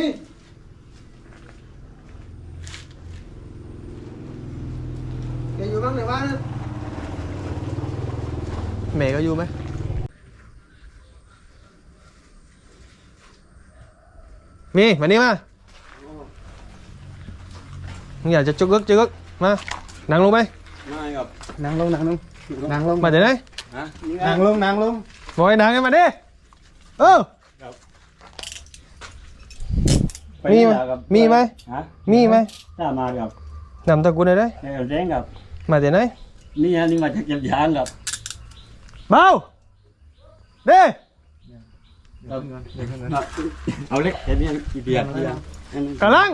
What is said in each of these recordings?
นี่แกอยู่บ้างในบ้านนะแม่ก็อยู่ไหมมีมานี่มามึงอยากจะจุกกึกจุกกึกมานั่งลง ไปไม่ครับนั่งลงนั่งลงนั่งลงมาจากไหนฮะนั่งลงนั่งลงบอกให้นั่งกันมาดิเออไปมีไหมครับมีไหม ฮะมีไหมถ้ามาครับนำตะกุนหน่อยได้ในแรงครับมาจากไหนนี่ฮะนี่มาจากเก็บยางครับเบาเด้เอาเล็กแค่นี้กี่เดียร์เดียร์กำลัง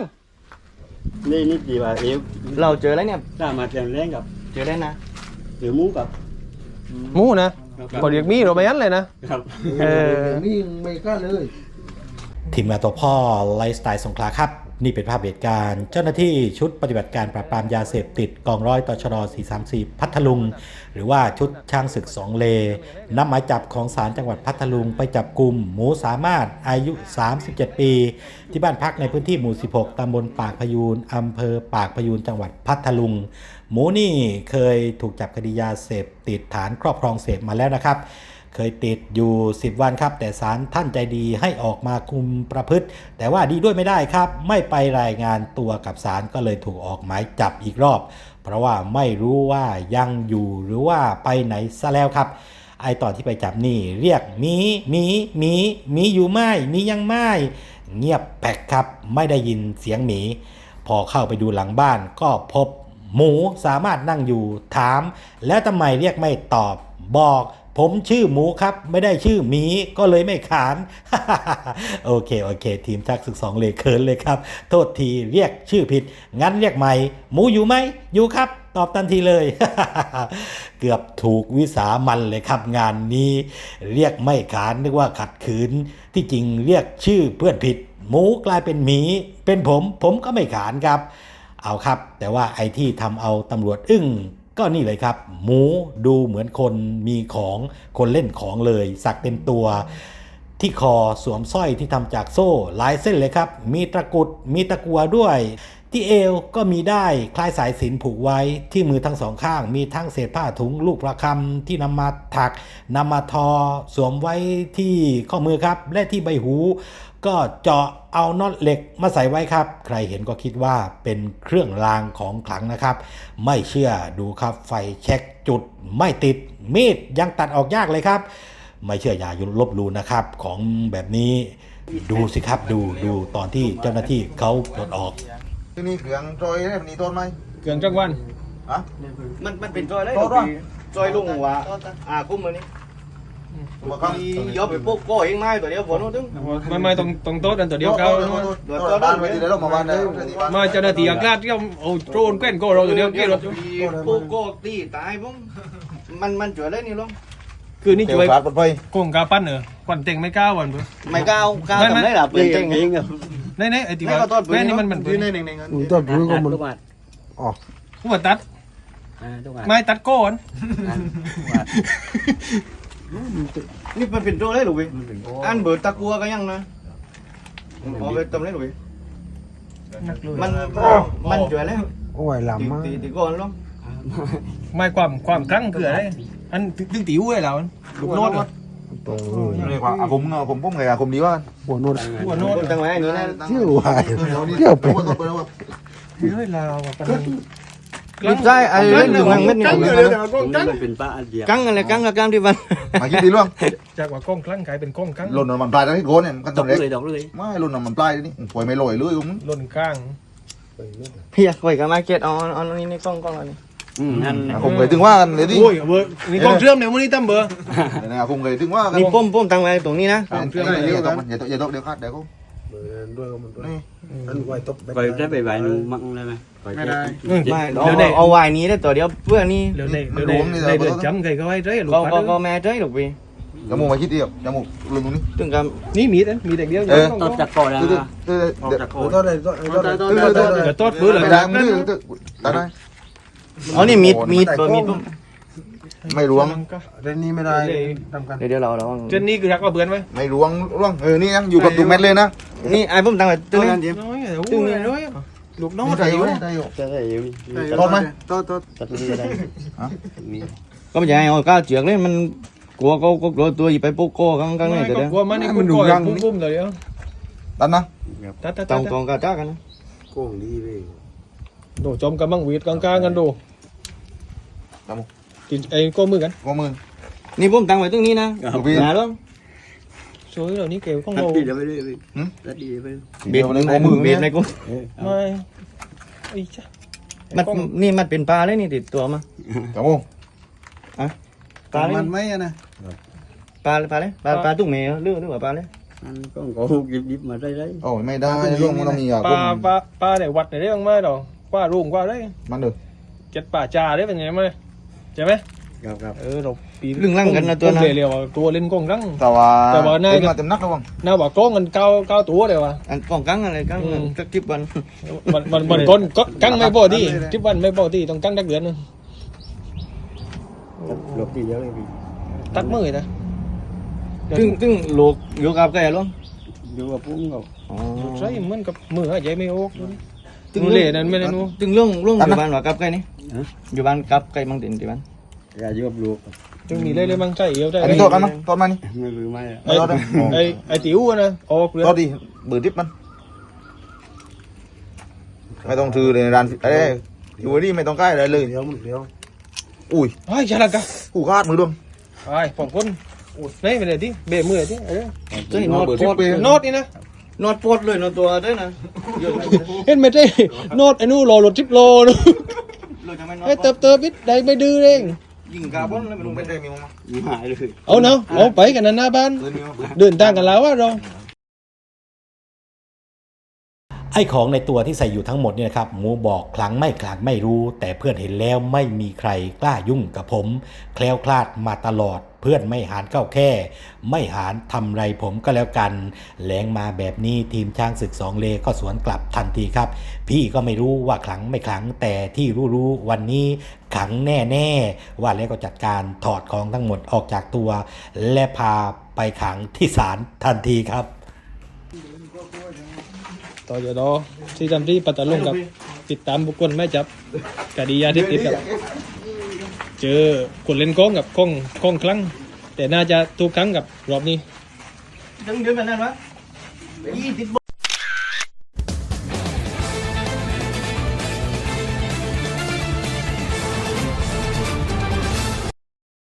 นี่นี่กี่บาทเอวเราเจอแล้วเนี่ยถ้ามาจากแรงครับเจอแล้วนะเดี๋ยวหมูกับหมูนะบอกเรียกมีเราไปยันเลยนะครับ เออ นี่ยังไม่กล้าเลย ทีมงานตัวพ่อไลฟ์สไตล์สงขลาครับ นี่เป็นภาพเหตุการณ์ เจ้าหน้าที่ชุดปฏิบัติการปราบปรามยาเสพติดกองร้อยตชด434 พัทลุง หรือว่าชุดช่างศึกสองเลนำหมายจับของศาลจังหวัดพัทลุงไปจับกลุ่มหมูสามารถอายุ 37 ปี ที่บ้านพักในพื้นที่หมู่ 16 ตำบลปากพยูนอำเภอปากพยูนจังหวัดพัทลุง หมูนี่เคยถูกจับคดียาเสพติดฐานครอบครองเสพมาแล้วนะครับ เคยติดอยู่ 10 วันครับ แต่ศาลท่านใจดีให้ออกมาคุมประพฤติ แต่ว่าดีด้วยไม่ได้ครับ ไม่ไปรายงานตัวกับศาลก็เลยถูกออกหมายจับอีกรอบ เพราะว่าไม่รู้ว่ายังอยู่หรือว่าไปไหนซะแล้วครับไอตอนที่ไปจับนี่เรียกหมีหมีหมีหมีอยู่ไหมหมียังไม่เงียบแปลกครับ ไม่ได้ยินเสียงหมี พอเข้าไปดูหลังบ้านก็พบหมูสามารถนั่งอยู่ถาม แล้วทำไมเรียกไม่ตอบบอก ผมชื่อหมูครับ ไม่ได้ชื่อหมีก็เลยไม่ขาน โอเค โอเค ทีมชักศึกสองเลยเคินเลยครับ โทษทีเรียกชื่อผิด งั้นเรียกใหม่ หมูอยู่ไหม อยู่ครับ ตอบทันทีเลย เกือบถูกวิสามันเลยครับงานนี้ เรียกไม่ขานนึกว่าขัดขืน ที่จริงเรียกชื่อเพื่อนผิด หมูกลายเป็นหมี เป็นผม ผมก็ไม่ขานครับ เอาครับ แต่ว่าไอที่ทำเอาตำรวจอึ้ง ก็นี่เลยครับ หมูดูเหมือนคนมีของคนเล่นของเลย สักเต็มตัว ที่คอสวมสร้อยที่ทำจากโซ่ หลายเส้นเลยครับ มีตะกุดมีตะกัวด้วยที่เอวก็มีได้คล้ายสายสินผูกไว้ที่มือทั้งสองข้าง มีทั้งเศษผ้าถุงลูกประคำที่นำมาถักนำมาทอ สวมไว้ที่ข้อมือครับ และที่ใบหู ก็เจาะเอาน็อตเหล็กมาใส่ไว้ครับ ใครเห็นก็คิดว่าเป็นเครื่องรางของขลังนะครับ ไม่เชื่อดูครับไฟเช็คจุดไม่ติดมีดยังตัดออกยากเลยครับ ไม่เชื่ออย่ายุลบลูนะครับของแบบนี้ ดูสิครับดูดูตอนที่เจ้าหน้าที่เขาปลดออก ที่นี่เขืองจอยเนี่ยนี่ต้นไหมเกินจังวันฮะมันมันเป็นจอยเลยโต๊ะด้วยจอยลุงวะอ่ากุ้มมือนี้มาครับยอบไปปุ๊บก็เองไม่ตัวเดียวฝนนู้นตึ้งไม่ไม่ตรงตรงโต๊ะนั่นตัวเดียวเก้าเดี๋ยวเดี๋ยวบ้านไปที่ไหนเรามาบ้านได้มาเจ้าหน้าที่อากาศที่เอาโดรนแกล้นโก้เราตัวเดียวกี่รถปุ๊บก็ตีตายปุ๊บมันมันจ่วยเลยนี่ลุงคือนี่เดี๋ยช่วยวขาดปลดไปโกงกาปั้นเหรอควันเต็งไม่กล้าวันเพื่อไม่ก้าวก้าวไม่ไม่ทำได้หรอเปลี่ยนเก่งเอง ครับในในไอ้ที่ไม่ว่าก็ต้นปืนแม่นี่มันมันยืนในหนึ่งหนึ่งอุ้ยต้นพื้นก็มันผู้ว่าตัดอ่าทุกวันไม้ตัดโก้นนี่มันเป็นตัวเลยหรือวิอันเบิดตะกัวก็ยังนะเอาไปทำได้หรือวิมันมันจ่วยแล้วโอ้ยลำมากตีตีก่อนลุงไม้ความความครั้งคืออะไรอันตึงติ๋วเลยเราลูกโน้ ตเหรอเรียกว่าอาคมเงาผมผมไงอาคมดีว่าหัวโน้ตคนจังไรนี่นะเที่ยววายเที่ยวเป็นเฮ้ยเราอะปันลิบใช่ไอ้เรื่องหนึ่งมันเม็ดนี่ตรงนี้มันเป็นป้าอันเดียวกังอะไรกังกับกังที่มันมาคิดดีล่วงจากว่ากล้องครั้งกลายเป็นกล้องครั้งหล่นมันปลายแล้วที่โกนเนี่ยมันดต้ออกงเล็กเลยดอกเลยไม่หล่นมันปลายนี่ปล่อยไม่ลอยเลยผมล่นข้างพี่อยากไปกับมาเก็ตเอาเอานี่ในกล้องกล้องอะไร อืมนั่นผมเคยถึงว่ากันเลยที่โอ้ยเบอร์นี่กล้องเชื่อมเนี่ยมันนี่ตั้มเบอร์นะผมเคยถึงว่ากันนี่ป้มป้มตั้งไว้ตรงนี้นะอย่าตกอย่าตกอย่าตกเดี๋ยวคาดเดี๋ยวนี่ไปได้ไปใบนึงมั่งได้ไหมไม่ได้ไม่เอาเอาไว้นี้ได้ตัวเดียวเพื่อนี่เดี๋ยวในเดี๋ยวในในเดือนจำใครก็ไว้เรื่อยลูกก็ปัดก็ก็แม่เจ้ยหรอกพี่จมูกมาคิดดีอะจมูกลืมตรงนี้ถึงกับนี่มีแต่มีแต่เดียวตบจากคอแล้วเดี๋ยวนะเดี๋ยวออกเดี๋ยวจากคอเดี๋ยวเดี๋ยวโต๊ดปื้อเลยไม่ได้มึงดื้อตัดได้ อ๋อนี่มีดมีดเบอร์มีดปุ๊บไม่ล้วง เรนนี้ไม่ได้ทำกันเดี๋ยวเดี๋ยวเราเราเจนนี่คือรักว่าเบือนไหมไม่ล้วงล้วงเออนี่ยังอยู่กับตุกเม็ดเลยนะนี่ไอ้ผมตั้งไว้ตึ้งนี้น้อยแต่ตึ้อู้งนี้น้อยลูกน้องได้อยู่ได้อยู่จะได้อยู่โทษไหมโทษโทษตัดมือได้มีก็ไม่ใช่เอาก้าวเจือกเลยมันกลัวเขาก็กลัวตัวอยู่ไปปุ๊กโก้ข้างข้างไม่นี่เดี๋ยวก็เดี๋ยวกลัวมันนี่กูก่อยปุ้มๆเลยเดี๋ยวตันนะตัดตัดตตัอดงตองกาจ้ากันนะโกงดีเลย ดูจอมกับมังหวีดกลางๆกันดูกินไอ้ก้มมือกันกมือนี่ผมตั้งไว้ตรงนี้นะลูกพี่หนาแล้วสวยเหล่านี้เก๋ของตัดเราดีเดี๋ยวไปเลยตัดดีไปเลยเบียดเลยในกมือเบีเบียยดดในกูไม่ไอ้จ้ะมันนี่มันเป็นปลาเลยนี่ติดตัวมากับโมปลาเลยมันไม่อะนะปลาเลยปลาเลยปลาปลาตุ้งเมย์หรือหรือว่าปลาเลยอันก็ก็ดิบดิบมาได้ได้โอ้ไม่ได้ล้วงมันต้องมีอะปลาปลาปลาได้วัดไหนได้บ้างไหมดอ กกว่ารุ่งกว่าได้มันเด้อเจ็ดป่าจ่าได้เป็นไงไหมใช่ไหมครับครับเออเราปีเรื่องร่างกันนะตัวนะเรียวๆตัวเล่นกล้องรังแต่ว่าแต่ว่าในเต็มมาเต็มนักแล้วบ้างน่าว่ากล้องกันเก้าเก้าตัวเลยวะอันป้องกังอะไรกังอืมสักทิปวันมันมันมันก้นก็กั้งไม่พอที่ทิปวันไม่พอที่ต้องกั้งดักเดือนนึงหลบทีเดียวเลยพี่ตักมือนะซึ่งซึ่งลูกอยู่กับใครลุงอยู่กับปุ้งกับอ๋อใช่เหมือนกับมือหายใจไม่ออก ซึ่งนูเล่นั่นไม่ได้นูซึ่งลุงลุงอยู่บ้านว่ากับใครนี่อยู่บ้านกับใครมังตินที่บ้านอย่าอยู่กับลูกจึงมีเลยเลยมั่งใจเอวใจอันนี้โทษกันมั้ยโทษมานี่ ไม่รู้ไม่ไอ้ไอ้ไอ้ติ๋วนะออกเรือโทษดิเบื่อทิปมัน ไม่ต้องถือเลยร้านเอ้ยอยู่นี่ไม่ต้องใกล้อะไรเลย เดี๋ยวมันเดี๋ยวอุ้ยไอ้ชาลักกะกูคาดมือดวงไอ้ผมคนนี่เป็นอะไรที่เบะมือที่เออซึ่งนอดเบอร์โพทิปดเปโนดนี่นะ นอดโพดเลยนอดตัวด้วยนะเยอะเลยเห็นไหมเจ้โนดไอ้นู่รอรถทิปโลนู่เราจะไม่นอดไอ้เติบเติบนิดใดไม่ดื้อเองยิงกาบอนเลยมันลลุงงไปไม่ได้มีมั้งมีหายเลยเอาเนาะเอาไปกันนะหน้าบ้าน เดินมีมั้งเดินทางกันแล้วว่าเรา ไอ้ของในตัวที่ใส่อยู่ทั้งหมดเนี่ยนะครับหมูบอกคลังไม่คลังไม่รู้ แต่เพื่อนเห็นแล้วไม่มีใครกล้ายุ่งกับผม แคล้วคลาดมาตลอด เพื่อนไม่หานเข้าแค่ ไม่หานทำไรผมก็แล้วกันแหลงมาแบบนี้ทีมช้างศึกสองเลก็สวนกลับทันทีครับ พี่ก็ไม่รู้ว่าคลังไม่คลังแต่ที่รู้ๆวันนี้ขังแน่ๆว่าแล้วก็จัดการถอดของทั้งหมดออกจากตัว และพาไปขังที่ศาลทันทีครับ ต่อจากดอที่ทำที่ปัตตาลุงกับติดตามบุคคลไม่จับคดียาที่ติดกับ เจอคนเล่นกล้องกับกล้องกล้องครั้ง แต่น่าจะทุกครั้งกับรอบนี้ถึงเดือนแบบนั้นวะยี่สิบ